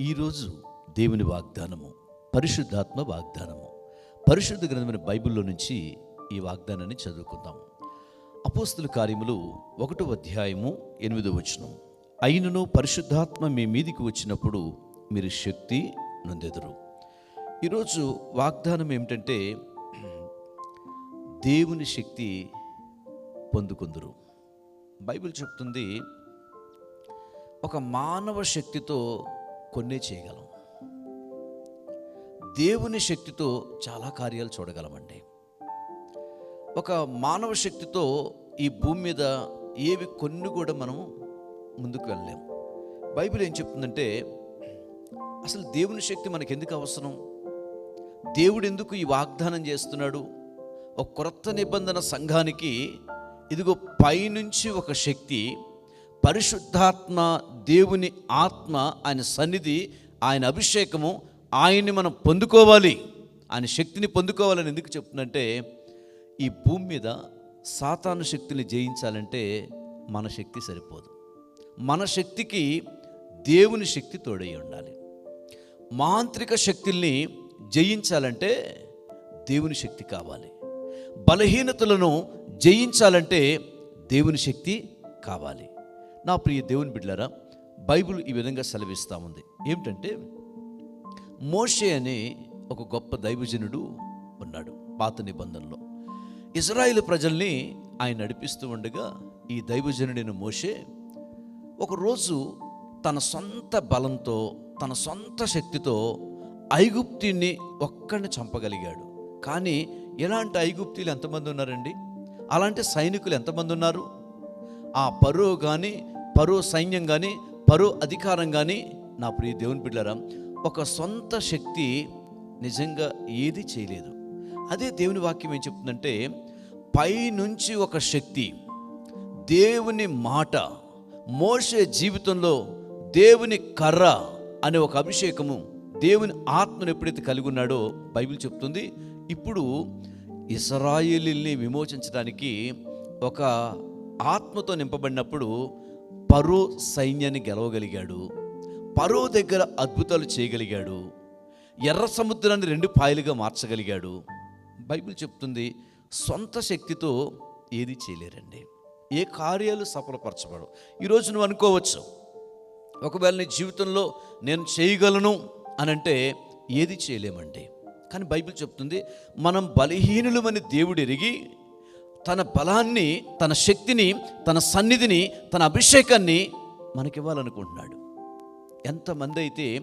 ఈరోజు దేవుని వాగ్దానము పరిశుద్ధాత్మ వాగ్దానము. పరిశుద్ధ గ్రంథమైన బైబిల్లో నుంచి ఈ వాగ్దానాన్ని చదువుకుందాం. అపోస్తుల కార్యములు ఒకటో అధ్యాయము ఎనిమిదో వచనం. అయినను పరిశుద్ధాత్మ మీ మీదికి వచ్చినప్పుడు మీరు శక్తి నొందెదరు. ఈరోజు వాగ్దానం ఏమిటంటే దేవుని శక్తి పొందుకుందరు. బైబిల్ చెప్తుంది ఒక మానవ శక్తితో కొన్నే చేయగలం. దేవుని శక్తితో చాలా కార్యాలు చూడగలమండి. ఒక మానవ శక్తితో ఈ భూమి మీద ఏవి కొన్ని కూడా మనం ముందుకు వెళ్ళలేము బైబిల్ ఏం చెప్తుందంటే అసలు దేవుని శక్తి మనకు ఎందుకు అవసరం? దేవుడు ఎందుకు ఈ వాగ్దానం చేస్తున్నాడు? ఒక క్రొత్త నిబంధన సంఘానికి ఇదిగో పైనుంచి ఒక శక్తి పరిశుద్ధాత్మ దేవుని ఆత్మ ఆయన సన్నిధి ఆయన అభిషేకము ఆయన్ని మనం పొందుకోవాలి. ఆయన శక్తిని పొందుకోవాలని ఎందుకు చెప్తుందంటే ఈ భూమి మీద సాతాను శక్తిని జయించాలంటే మన శక్తి సరిపోదు. మన శక్తికి దేవుని శక్తి తోడై ఉండాలి. మాంత్రిక శక్తుల్ని జయించాలంటే దేవుని శక్తి కావాలి. బలహీనతలను జయించాలంటే దేవుని శక్తి కావాలి. నా ప్రియ దేవుని బిడ్డారా బైబిల్ ఈ విధంగా సెలవిస్తూ ఉంది. ఏమిటంటే మోషే అనే ఒక గొప్ప దైవజనుడు ఉన్నాడు పాత నిబంధనలో. ఇజ్రాయిల్ ప్రజల్ని ఆయన నడిపిస్తూ ఉండగా ఈ దైవజనుడైన మోషే ఒకరోజు తన సొంత బలంతో తన సొంత శక్తితో ఐగుప్తిని ఒక్కడిని చంపగలిగాడు. కానీ ఎలాంటి ఐగుప్తీలు ఎంతమంది ఉన్నారండి? అలాంటి సైనికులు ఎంతమంది ఉన్నారు? ఆ పరువు కానీ పరో సైన్యం కానీ పరో అధికారం కానీ నా ప్రియ దేవుని బిడ్డారా ఒక సొంత శక్తి నిజంగా ఏది చేయలేదు. అదే దేవుని వాక్యం ఏం చెప్తుందంటే పైనుంచి ఒక శక్తి దేవుని మాట మోసే జీవితంలో దేవుని కర్ర అనే ఒక అభిషేకము దేవుని ఆత్మను ఎప్పుడైతే కలిగి ఉన్నాడో బైబిల్ చెప్తుంది. ఇప్పుడు ఇస్రాయేలీల్ని విమోచించడానికి ఒక ఆత్మతో నింపబడినప్పుడు పరో సైన్యాన్ని గెలవగలిగాడు. పరో దగ్గర అద్భుతాలు చేయగలిగాడు. ఎర్ర సముద్రాన్ని రెండు పాయలుగా మార్చగలిగాడు. బైబిల్ చెప్తుంది సొంత శక్తితో ఏది చేయలేరండి. ఏ కార్యాలు సఫలపరచబడవు. ఈరోజు నువ్వు అనుకోవచ్చు ఒకవేళ నీ జీవితంలో నేను చేయగలను అని అంటే ఏది చేయలేమండి. కానీ బైబిల్ చెప్తుంది మనం బలహీనులమని దేవుడు ఎరిగి తన బలాన్ని తన శక్తిని తన సన్నిధిని తన అభిషేకాన్ని మనకివ్వాలనుకుంటున్నాడు. ఎంతమంది అయితే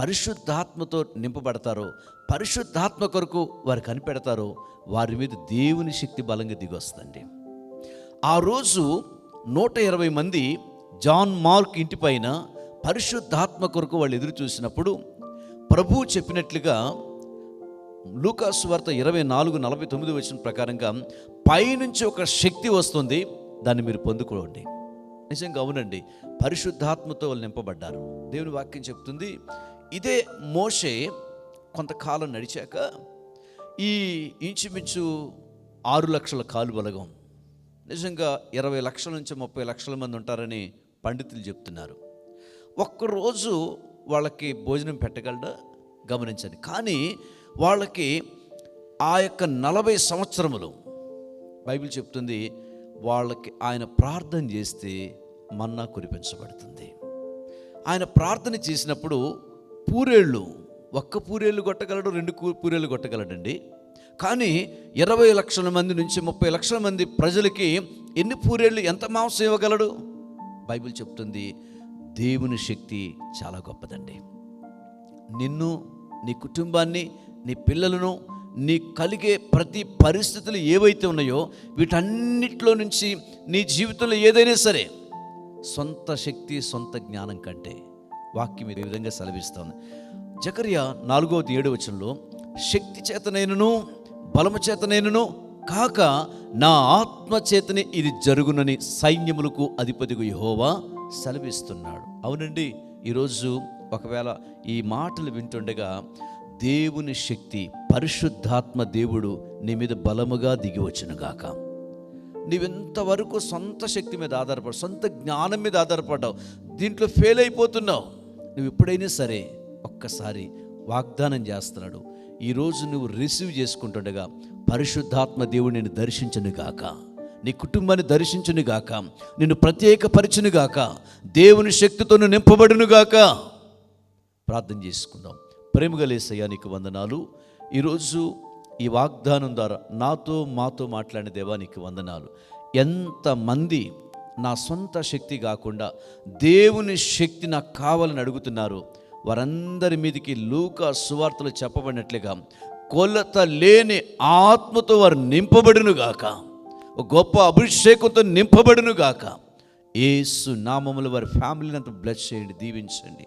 పరిశుద్ధాత్మతో నింపబడతారో పరిశుద్ధాత్మ కొరకు వారు కనిపెడతారో వారి మీద దేవుని శక్తి బలంగా దిగొస్తుందండి. ఆ రోజు నూట ఇరవై మంది జాన్ మార్క్ ఇంటిపైన పరిశుద్ధాత్మ కొరకు వాళ్ళు ఎదురు చూసినప్పుడు ప్రభువు చెప్పినట్లుగా లూకాసు వార్త ఇరవై నాలుగు నలభై తొమ్మిది వచ్చిన ప్రకారంగా పైనుంచి ఒక శక్తి వస్తుంది దాన్ని మీరు పొందుకోండి. నిజంగా అవునండి. పరిశుద్ధాత్మతో వాళ్ళు నింపబడ్డారు. దేవుని వాక్యం చెప్తుంది ఇదే మోషే కొంతకాలం నడిచాక ఈ ఇంచుమించు ఆరు లక్షల కాలు బలగం నిజంగా ఇరవై లక్షల నుంచి ముప్పై లక్షల మంది ఉంటారని పండితులు చెప్తున్నారు. ఒక్కరోజు వాళ్ళకి భోజనం పెట్టగలడా? గమనించండి. కానీ వాళ్ళకి ఆ యొక్క నలభై సంవత్సరములు బైబిల్ చెప్తుంది వాళ్ళకి ఆయన ప్రార్థన చేస్తే మన్నా కురిపించబడుతుంది. ఆయన ప్రార్థన చేసినప్పుడు పూరేళ్ళు ఒక్క పూరేళ్ళు కొట్టగలడు రెండు కూ- పూరేళ్ళు కొట్టగలడండి. కానీ ఇరవై లక్షల మంది నుంచి ముప్పై లక్షల మంది ప్రజలకి ఎన్ని పూరేళ్ళు ఎంత మాంసం ఇవ్వగలడు? బైబిల్ చెప్తుంది దేవుని శక్తి చాలా గొప్పదండి. నిన్ను నీ కుటుంబాన్ని నీ పిల్లలను నీ కలిగే ప్రతి పరిస్థితులు ఏవైతే ఉన్నాయో వీటన్నిటిలో నుంచి నీ జీవితంలో ఏదైనా సరే సొంత శక్తి సొంత జ్ఞానం కంటే వాక్యం ఈ విధంగా సెలవిస్తోంది జకర్య నాలుగవది ఏడు వచనంలో శక్తి చేతనైనను బలము చేతనైనను కాక నా ఆత్మ చేతనే ఇది జరుగునని సైన్యములకు అధిపతిగా యహోవా సెలవిస్తున్నాడు. అవునండి ఈరోజు ఒకవేళ ఈ మాటలు వింటుండగా దేవుని శక్తి పరిశుద్ధాత్మ దేవుడు నీ మీద బలముగా దిగివచ్చునుగాక నీవెంతవరకు సొంత శక్తి మీద ఆధారపడ సొంత జ్ఞానం మీద ఆధారపడ్డావు దీంట్లో ఫెయిల్ అయిపోతున్నావు నువ్వు ఎప్పుడైనా సరే ఒక్కసారి వాగ్దానం చేస్తున్నాడు. ఈరోజు నువ్వు రిసీవ్ చేసుకుంటుండగా పరిశుద్ధాత్మ దేవుడు నేను దర్శించను గాక. నీ కుటుంబాన్ని దర్శించునుగాక నిన్ను ప్రత్యేకపరచునుగాక దేవుని శక్తితో నింపబడునుగాక గాక. ప్రార్థన చేసుకుందాం. ప్రేమగలేసయ్యా నీకు వందనాలు. ఈరోజు ఈ వాగ్దానం ద్వారా నాతో మాతో మాట్లాడిన దేవా నీకు వందనాలు. ఎంతమంది నా సొంత శక్తి కాకుండా దేవుని శక్తి నాకు కావాలని అడుగుతున్నారు వారందరి మీదకి లూక సువార్తలు చెప్పబడినట్లుగా కొలత లేని ఆత్మతో వారు నింపబడును గాక. ఒక గొప్ప అభిషేకంతో నింపబడును గాక. ఏసు నామములు వారి ఫ్యామిలీని అంత బ్లెస్ చేయండి దీవించండి.